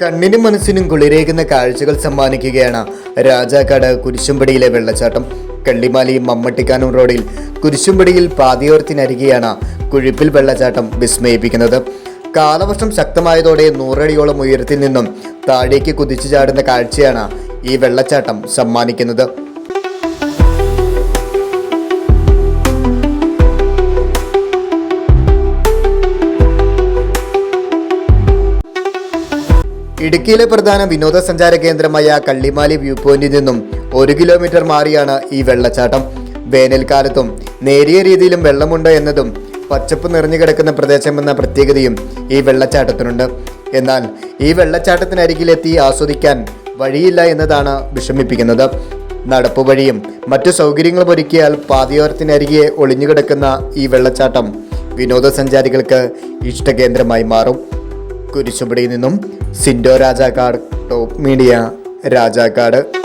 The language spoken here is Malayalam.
കണ്ണിനും മനസ്സിനും കുളിരേകുന്ന കാഴ്ചകൾ സമ്മാനിക്കുകയാണ് രാജാക്കാട് കുരിശുംപടിയിലെ വെള്ളച്ചാട്ടം. കള്ളിമാലി മമ്മട്ടിക്കാനം റോഡിൽ കുരിശുംപടിയിൽ പാതയോരത്തിനരികെയാണ് കുഴിപ്പിൽ വെള്ളച്ചാട്ടം വിസ്മയിപ്പിക്കുന്നത്. കാലവർഷം ശക്തമായതോടെ നൂറടിയോളം ഉയരത്തിൽ നിന്നും താഴേക്ക് കുതിച്ചു ചാടുന്ന കാഴ്ചയാണ് ഈ വെള്ളച്ചാട്ടം സമ്മാനിക്കുന്നത്. ഇടുക്കിയിലെ പ്രധാന വിനോദസഞ്ചാര കേന്ദ്രമായ കള്ളിമാലി വ്യൂ പോയിന്റിൽ നിന്നും ഒരു കിലോമീറ്റർ മാറിയാണ് ഈ വെള്ളച്ചാട്ടം. വേനൽക്കാലത്തും നേരിയ രീതിയിലും വെള്ളമുണ്ട് എന്നതും പച്ചപ്പ് നിറഞ്ഞു കിടക്കുന്ന പ്രദേശമെന്ന പ്രത്യേകതയും ഈ വെള്ളച്ചാട്ടത്തിനുണ്ട്. എന്നാൽ ഈ വെള്ളച്ചാട്ടത്തിനരികിലെത്തി ആസ്വദിക്കാൻ വഴിയില്ല എന്നതാണ് വിഷമിപ്പിക്കുന്നത്. നടപ്പ് വഴിയും മറ്റു സൗകര്യങ്ങളും ഒരുക്കിയാൽ പാതയോരത്തിനരികെ ഒളിഞ്ഞുകിടക്കുന്ന ഈ വെള്ളച്ചാട്ടം വിനോദസഞ്ചാരികൾക്ക് ഇഷ്ടകേന്ദ്രമായി മാറും. കുരിശുപടിയിൽ നിന്നും സിൻഡോ രാജാക്കാട് ടോപ്പ് മീഡിയ രാജാക്കാട്.